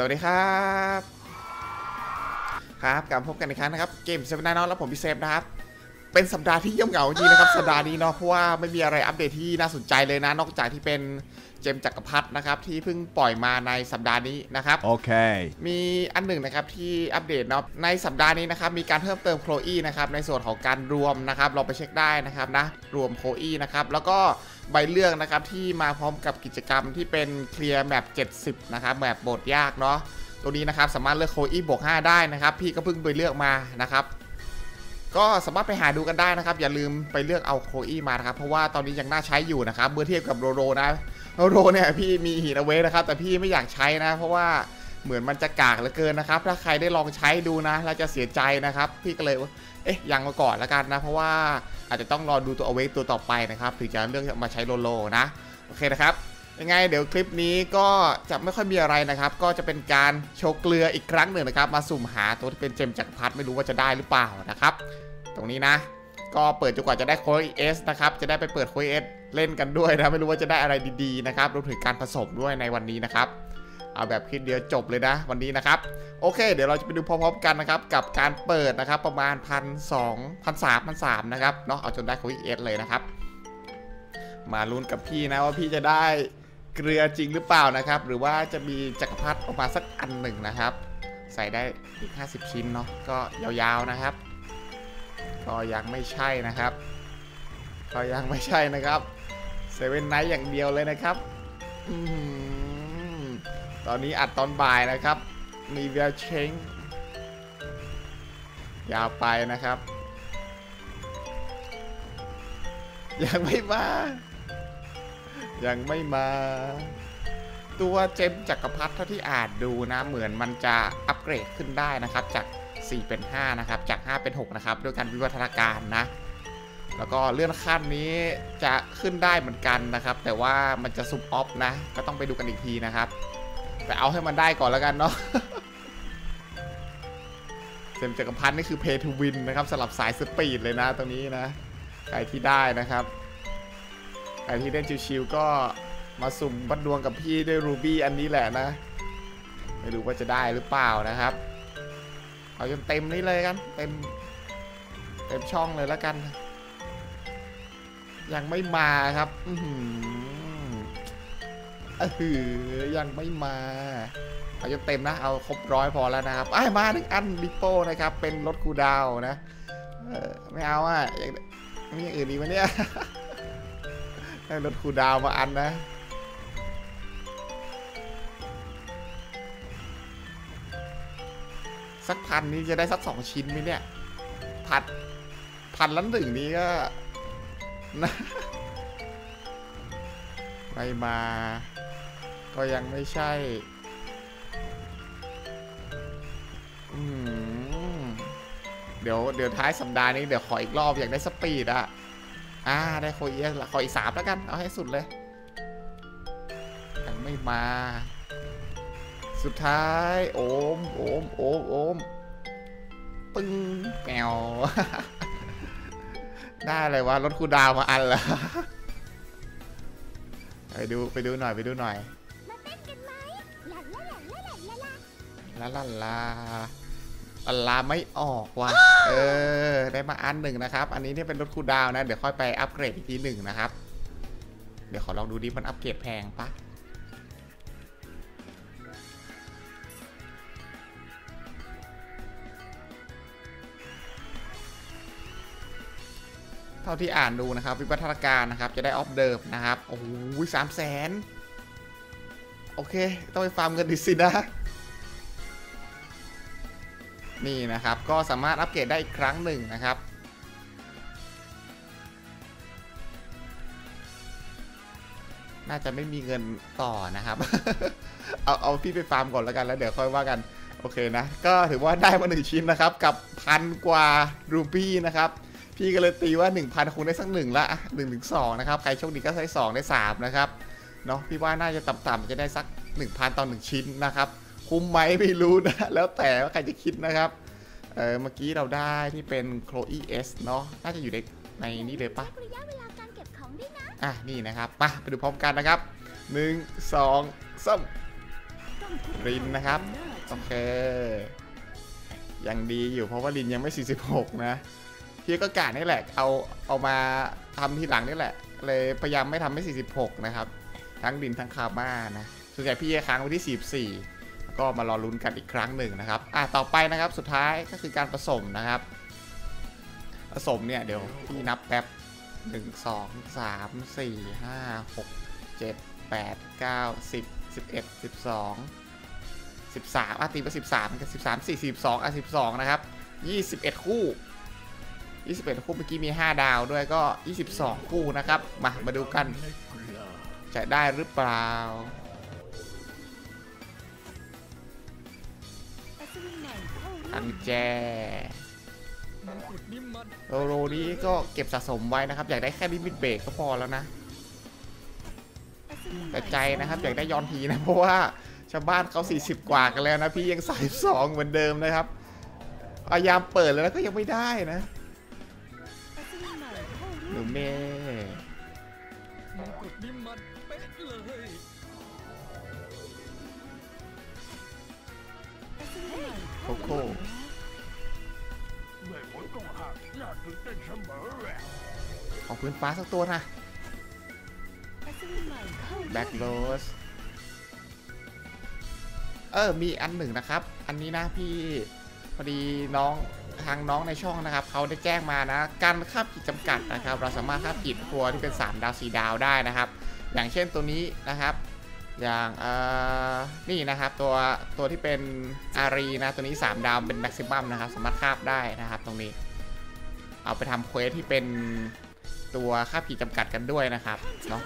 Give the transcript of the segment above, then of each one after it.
สวัสดีครับ ครับกลับมาพบกันอีกครั้งนะครับ เกมเซฟนายนแล้วผมพี่เซฟนะครับ เป็นสัปดาห์ที่เยี่ยมเหงาจริงนะครับสัปดาห์นี้เนาะเพราะว่าไม่มีอะไรอัปเดตที่น่าสนใจเลยนะ นอกจากที่เป็นเจมส์จักรพรรดินะครับ ที่เพิ่งปล่อยมาในสัปดาห์นี้นะครับ Okay. มีอันหนึ่งนะครับที่อัปเดตเนาะในสัปดาห์นี้นะครับมีการเพิ่มเติมโคลอีนะครับในส่วนของการรวมนะครับเราไปเช็คได้นะครับนะรวมโคลอีนะครับแล้วก็ใบเลือกนะครับที่มาพร้อมกับกิจกรรมที่เป็นเคลียร์แมป70นะครับแมปโบทยากเนาะตัวนี้นะครับสามารถเลือกโคลอีบวก5ได้นะครับ พี่ก็เพิ่งไปเลือกมานะครับ ก็สามารถไปหาดูกันได้นะครับ อย่าลืมไปเลือกเอาโคอีมานะครับ เพราะว่าตอนนี้ยังน่าใช้อยู่นะครับเมื่อเทียบกับโรโรนะโรโรเนี่ยพี่มีหินเอาไว้นะครับ แต่พี่ไม่อยากใช้นะ เพราะว่าเหมือนมันจะกากเหลือเกินนะครับ ถ้าใครได้ลองใช้ดูนะเราจะเสียใจนะครับพี่ก็เลยเอ๊ะยังมาก่อนแล้วกันนะ เพราะว่าอาจจะต้องรอดูตัวเอาไว้ตัวต่อไปนะครับถึงจะเลือกมาใช้โรโรนะโอเคนะครับ ยังไงเดี๋ยวคลิปนี้ก็จะไม่ค่อยมีอะไรนะครับ ก็จะเป็นการโชว์เกลืออีกครั้งหนึ่งนะครับ มาสุ่มหาตัวที่เป็นเจมจักรพรรดิไม่รู้ว่าจะได้หรือเปล่านะครับ ตรงนี้นะ ก็เปิดจนกว่าจะได้โค้ดเอสนะครับ จะได้ไปเปิดโค้ดเอสเล่นกันด้วยนะไม่รู้ว่าจะได้อะไรดีๆนะครับรวมถึงการผสมด้วยในวันนี้นะครับเอาแบบคลิปเดียวจบเลยนะวันนี้นะครับ โอเค เดี๋ยวเราจะไปดูพร้อมๆกันนะครับ กับการเปิดนะครับประมาณพันสองพันสามพันสามนะครับเนาะเอาจนได้โค้ดเอสเลยนะครับมาลุ้นกับพี่นะว่าพี่จะได้ เกลือจริงหรือเปล่านะครับ หรือว่าจะมีจักรพรรดิออกมาสักอันหนึ่งนะครับ ใส่ได้อีก 50 ชิ้นเนาะก็ยาวๆนะครับ ก็ยังไม่ใช่นะครับ ก็ยังไม่ใช่นะครับเซเว่นไนท์อย่างเดียวเลยนะครับอตอนนี้อัดตอนบ่ายนะครับมีเวลเชงยาวไปนะครับ ยังไม่มา ยังไม่มา ตัวเจมส์จักรพรรดิเท่าที่อ่านดูนะ เหมือนมันจะอัปเกรดขึ้นได้นะครับ จาก 4 เป็น 5 นะครับ จาก 5 เป็น 6 นะครับ ด้วยการวิวัฒนาการนะ แล้วก็เลื่อนขั้นนี้จะขึ้นได้เหมือนกันนะครับ แต่ว่ามันจะซุปออฟนะ ก็ต้องไปดูกันอีกทีนะครับ แต่เอาให้มันได้ก่อนแล้วกันเนาะเจมส์จักรพรรดินี่คือ pay to win นะครับสำหรับสายสปีดเลยนะตรงนี้นะ ใครที่ได้นะครับ ใครที่เล่นชิวๆก็มาสุ่มบัดดวงกับพี่ด้วยรูบี้อันนี้แหละนะ ไม่รู้ว่าจะได้หรือเปล่านะครับ เอาจนเต็มนี้เลยกัน เต็ม เต็มช่องเลยแล้วกัน ยังไม่มาครับอือหือเออหือยังไม่มาเอาจนเต็มนะ เอาครบร้อยพอแล้วนะครับไอ้มาหนึ่งอันลิโป้นะครับ เป็นรถคูดาวนะไม่เอาอะอยากมีอย่างอื่นดีไหมเนี่ย ให้รถคูดาวมาอันนะ สักพันนี้จะได้สักสองชิ้นไหมเนี่ย พันพันละหนึ่งนี้ก็นะไม่มา ก็ยังไม่ใช่เดี๋ยวเดี๋ยวท้ายสัปดาห์นี้เดี๋ยวขออีกรอบอยากได้สปีดอะ อ่าได้โคเอสละขออีกสามแล้วกัน เอาให้สุดเลย ยังไม่มา สุดท้าย โอม โอม โอม โอม ปึ้งแมวได้เลยวะรถคูดาวมาอันละไปดูไปดูหน่อยไปดูหน่อย มาเต้นกันไหมลาลาลาลาลาลาลาลา ลาลาไม่ออกว่ะ เออ ได้มาอันหนึ่งนะครับ อันนี้เนี่ยเป็นรถคูดาวน์นะ เดี๋ยวค่อยไปอัปเกรดอีกทีหนึ่งนะครับ เดี๋ยวขอลองดูดิมันอัปเกรดแพงปะเท่าที่อ่านดูนะครับ วิวัฒนาการนะครับ จะได้ออฟเดิมนะครับ โอ้โหสามแสน โอเค ต้องไปฟาร์มเงินดิสินะ นี่นะครับ ก็สามารถอัปเกรดได้อีกครั้งหนึ่งนะครับ น่าจะไม่มีเงินต่อนะครับ เอาเอาพี่ไปฟาร์มก่อนแล้วกันแล้วเดี๋ยวค่อยว่ากันโอเคนะ ก็ถือว่าได้มาหนึ่งชิ้นนะครับ กับพันกว่ารูปี้นะครับ พี่ก็เลยตีว่า 1,000คงได้สักหนึ่งละหนึ่งถึงสองนะครับ ใครโชคดีก็ได้สองได้สามนะครับ เนาะพี่ว่าน่าจะต่ำๆจะได้สัก 1,000ต่อ1ชิ้นนะครับ คุ้มไหมไม่รู้นะ แล้วแต่ว่าใครจะคิดนะครับเออเมื่อกี้เราได้ที่เป็น Chloe S เนาะน่าจะอยู่ในในนี้เลยปะระยะเวลาการเก็บของด้วยนะอะนี่นะครับมาไปดูพร้อมกันนะครับหนึ่งสองสามก็รินนะครับ โอเค ยังดีอยู่เพราะว่าลินยังไม่ 46 นะพี่ก็กะนี่แหละ เอาเอามาทำทีหลังนี่แหละ เลยพยายามไม่ทำให้ 46 นะครับ ทั้งดินทั้งคาม่านะส่วนใหญ่พี่จะค้างไว้ที่ 44แล้ว ก็มารอลุ้นกันอีกครั้งหนึ่งนะครับอะต่อไปนะครับสุดท้ายก็คือการผสมนะครับ ผสมเนี่ยเดี๋ยวพี่นับแป๊บ1 2 3 4 5 6 7 8 9 10 11 12 13อะตีไป13กับ13 4 12อะ12นะครับ21คู่21คู่เมื่อกี้มี5ดาวด้วยก็22คู่นะครับ มามาดูกัน จะได้หรือเปล่า อันแจโลโลนี้ก็เก็บสะสมไว้นะครับ อยากได้แค่ลิมิตเบรกก็พอแล้วนะแต่ใจนะครับอยากได้ย้อนทีนะ เพราะว่าชาวบ้านเขา 40 กว่ากันแล้วนะ พี่ยังใส่สองเหมือนเดิมนะครับพยายามเปิดแล้วก็ยังไม่ได้นะหนูเมย์ โคโค่เมื่อกหักน่าตื่นเต้นเสมอแหละของพื้นฟ้าสักตัวนะแบ็กโรสเออ มีอันหนึ่งนะครับ อันนี้นะพี่ พอดีน้องทางน้องในช่องนะครับ เขาได้แจ้งมานะ การคาบขีดจำกัดนะครับ เราสามารถคาบขีดตัวที่เป็น 3 ดาว 4 ดาวได้นะครับ อย่างเช่นตัวนี้นะครับ อย่างนี่นะครับตัวตัวที่เป็นอารีนะตัวนี้ 3 ดาวเป็นแม็กซิมัมนะครับสามารถคาบได้นะครับตรงนี้ เอาไปทำเควสที่เป็นตัวค่าผีจำกัดกันด้วยนะครับเนาะ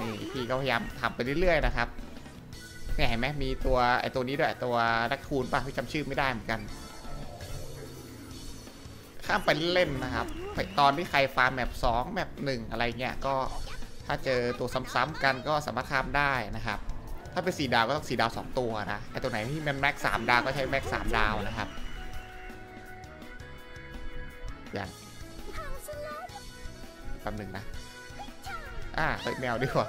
นี่พี่ก็พยายามทำไปเรื่อยๆนะครับเนี่ยเห็นไหมมีตัวไอตัวนี้ด้วยตัวนักคูณป่ะพี่จำชื่อไม่ได้เหมือนกันข้ามไปเล่นนะครับตอนที่ใครฟาร์มแมป2แมป1อะไรเงี้ยก็ ถ้าเจอตัวซ้ำๆกันก็สามารถข้ามได้นะครับ ถ้าเป็นส4ดาวก็ต้องส4ดาว2 ตัวนะไอตัวไหนที่มันแม็กสามดาวก็ใช้แม็กสามดาวนะครับอย่างแป๊บหนึ่งนะ อ่าเฮ้ยแมวดีกว่า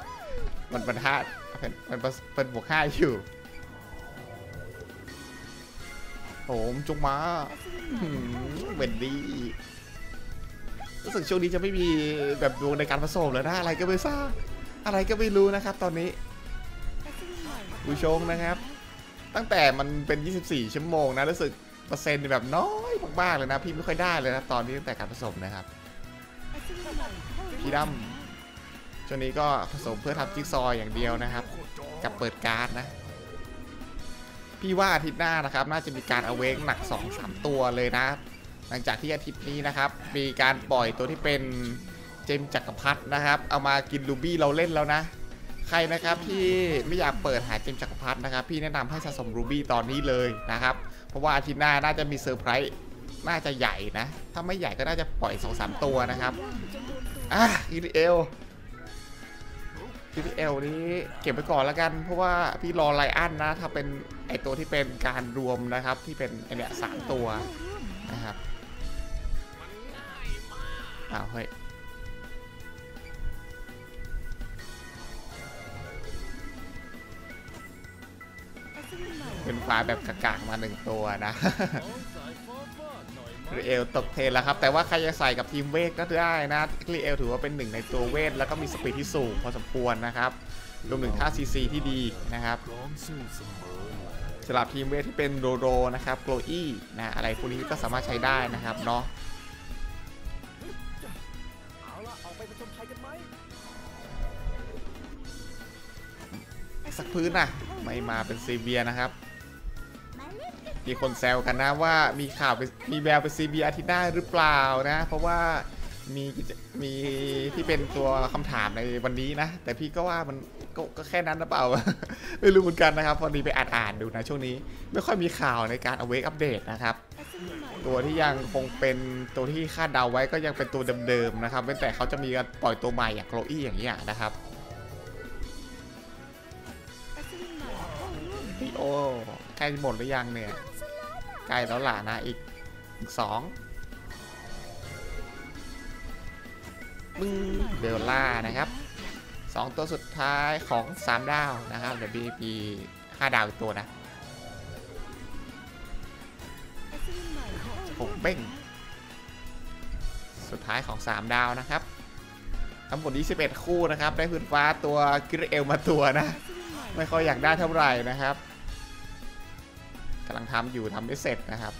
มันมันห้าเป็นมันเป็นบวกห้าอยู่โอ้มนจงมาหืมเวนดี้ รู้สึกช่วงนี้จะไม่มีแบบดวงในการผสมแล้วนะ อะไรก็ไม่ทราบอะไรก็ไม่รู้นะครับ ตอนนี้ผู้ชมนะครับ ตั้งแต่มันเป็น 24 ชั่วโมงนะรู้สึกเปอร์เซ็นต์แบบน้อยมากๆเลยนะ พี่ไม่ค่อยได้เลยนะตอนนี้ตั้งแต่การผสมนะครับพี่ดำช่วงนี้ก็ผสมเพื่อทำจิ๊กซอว์อย่างเดียวนะครับ กับเปิดการ์ดนะ พี่ว่าอาทิตย์หน้านะครับ น่าจะมีการเอาเวกหนัก2-3ตัวเลยนะ หลังจากที่อาทิตย์นี้นะครับ มีการปล่อยตัวที่เป็นเจมจักรพรรดินะครับ เอามากินลูบี้เราเล่นแล้วนะ ใครนะครับที่ไม่อยากเปิดหาเจมจักรพรรดินะครับ พี่แนะนำให้สะสมรูบี้ตอนนี้เลยนะครับ เพราะว่าอาทิตย์หน้าน่าจะมีเซอร์ไพรส์น่าจะใหญ่นะ ถ้าไม่ใหญ่ก็น่าจะปล่อย2-3ตัวนะครับอะอีเอลอีเอลนี้เก็บไปก่อนแล้วกัน เพราะว่าพี่รอไลอันนะ ถ้าเป็นไอตัวที่เป็นการรวมนะครับ ที่เป็นไอเนี้ยสามตัวนะครับ อ้าวเฮ้ยเป็นฟ้าแบบกากๆมาหนึ่งตัวนะรีเอลตกเทนแล้วครับ แต่ว่าใครจะใส่กับทีมเวทก็ได้นะรีเอลถือว่าเป็นหนึ่งในตัวเวท แล้วก็มีสปีดที่สูงพอสมควรนะครับรวมถึงท่าซีซีที่ดีนะครับพร้อมสู้เสมอสำหรับทีมเวทที่เป็นโรโรนะครับโกลอี้นะอะไรพวกนี้ก็สามารถใช้ได้นะครับเนาะ สักพื้นน่ะไม่มาเป็นซีเบียนะครับ มีคนแซวกันนะว่ามีข่าวมีแววเป็นซีเบียอาทิตย์หน้าหรือเปล่านะ เพราะว่ามีมีที่เป็นตัวคำถามในวันนี้นะ แต่พี่ก็ว่ามันก็ก็แค่นั้นหรือเปล่า ไม่รู้เหมือนกันนะครับ พอดีไปอ่านอ่านๆดูนะช่วงนี้ ไม่ค่อยมีข่าวในการเอาเวกอัปเดตนะครับ ตัวที่ยังคงเป็นตัวที่คาดเดาไว้ก็ยังเป็นตัวเดิมๆนะครับเว้นแต่เขาจะมีการปล่อยตัวใหม่อย่างโกลอี้อย่างเงี้ยนะครับ โอ้ใกล้หมดหรือยังเนี่ยใกล้แล้วล่ะนะอีกอีกสองมึงเบลล่านะครับสองตัวสุดท้ายของ3ดาวนะครับเดี๋ยว BP 5ดาวอีกตัวนะหม่เบ้งสุดท้ายของ3ดาวนะครับทั้งหมด21 คู่นะครับ ได้พื้นฟ้าตัวกิริเอลมาตัวนะ ไม่ค่อยอยากได้เท่าไหร่นะครับ กำลังทำอยู่ทำไม่เสร็จนะครับ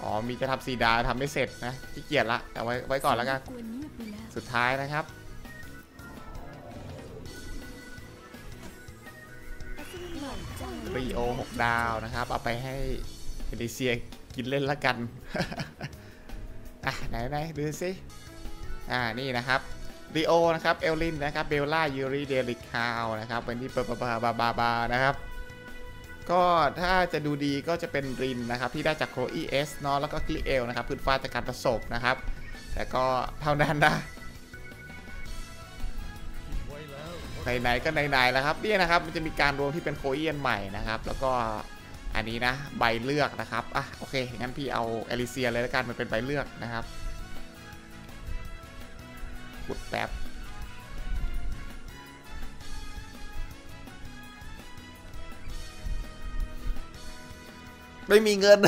อ๋อมีจะทำสีดาวทำไม่เสร็จนะขี้เกียจละแต่ไว้ไว้ก่อนแล้วกันกวนเงียบไปแล้วสุดท้ายนะครับอัศวินใหม่เจ้ารีโอ6ดาวนะครับ เอาไปให้เอลิเซียกินเล่นละกัน อะไหนไหนดูสิอ่านี่นะครับรีโอนะครับ เอลลินนะครับ เบลล่ายูริเดลิกคาวนะครับวันนี้ปะปะปะบาบาบานะครับ ก็ถ้าจะดูดีก็จะเป็นรินนะครับที่ได้จากโครอีเอสเนาะแล้วก็กลิเอลนะครับพื้นฟ้าจากการประสบนะครับ แต่ก็เท่านั้นนะไหนๆก็ไหนๆแล้วครับเนี่ยนะครับมันจะมีการรวมที่เป็นโคเอียนใหม่นะครับ แล้วก็อันนี้นะใบเลือกนะครับอะโอเคงั้นพี่เอาเอลิเซียเลยแล้วกันมันเป็นใบเลือกนะครับขุดแป๊บ ไม่มีเงิน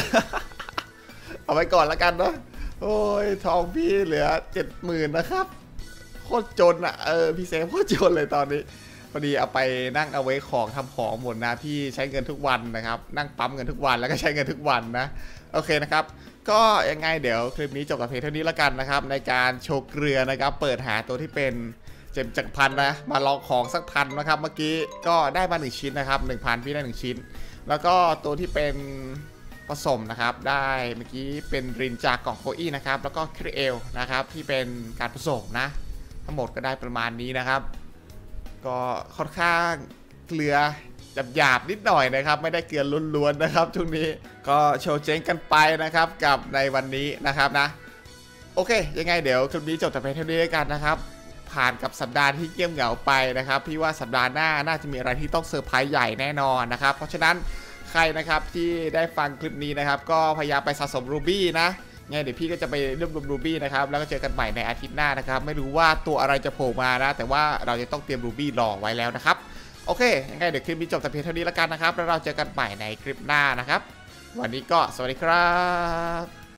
เอาไว้ก่อนล้วกันเนาะโอ้ยทองพี่เหลือเจ็ดหมื่นนะครับ โคตรจนอะเออพี่เซฟโคตรจนเลยตอนนี้พอดีเอาไปนั่งเอาไว้ของทำของหมดนะพี่ใช้เงินทุกวันนะครับ นั่งปั๊มเงินทุกวันแล้วก็ใช้เงินทุกวันนะโอเคนะครับก็ยังไงเดี๋ยวคลิปนี้จบกับเพลงเท่านี้ล้วกันนะครับ ในการโชว์เกลือนะครับ เปิดหาตัวที่เป็นเจมจักพันนะมาลองของสักพันนะครับ เมื่อกี้ก็ได้มาหนึ่งชิ้นนะครับหนึ่งพันพี่ได้หนึ่งชิ้น แล้วก็ตัวที่เป็น ผสมนะครับได้เมื่อกี้เป็นรินจากกล่องโคอี้นะครับแล้วก็คริเอลนะครับที่เป็นการผสมนะ ทั้งหมดก็ได้ประมาณนี้นะครับ ก็ค่อนข้างเกลือหยาบๆนิดหน่อยนะครับ ไม่ได้เกลือล้วนๆนะครับช่วงนี้ก็โชว์เจ๊งกันไปนะครับกับในวันนี้นะครับนะ โอเค ยังไงเดี๋ยวคลิปนี้จบแต่เพียงเท่านี้แล้วกันนะครับ ผ่านกับสัปดาห์ที่เงียบเหงาไปนะครับ พี่ว่าสัปดาห์หน้าน่าจะมีอะไรที่ต้องเซอร์ไพรส์ใหญ่แน่นอนนะครับ เพราะฉะนั้น ใครนะครับที่ได้ฟังคลิปนี้นะครับ ก็พยายามไปสะสมรูบี้นะไงเดี๋ยวพี่ก็จะไปรวบรวมรูบี้นะครับ แล้วก็เจอกันใหม่ในอาทิตย์หน้านะครับ ไม่รู้ว่าตัวอะไรจะโผล่มานะ แต่ว่าเราจะต้องเตรียมรูบี้รอไว้แล้วนะครับ โอเค ยังไงเดี๋ยวคลิปนี้จบแต่เพียงเท่านี้แล้วกันนะครับ แล้วเราเจอกันใหม่ในคลิปหน้านะครับ วันนี้ก็สวัสดีครับ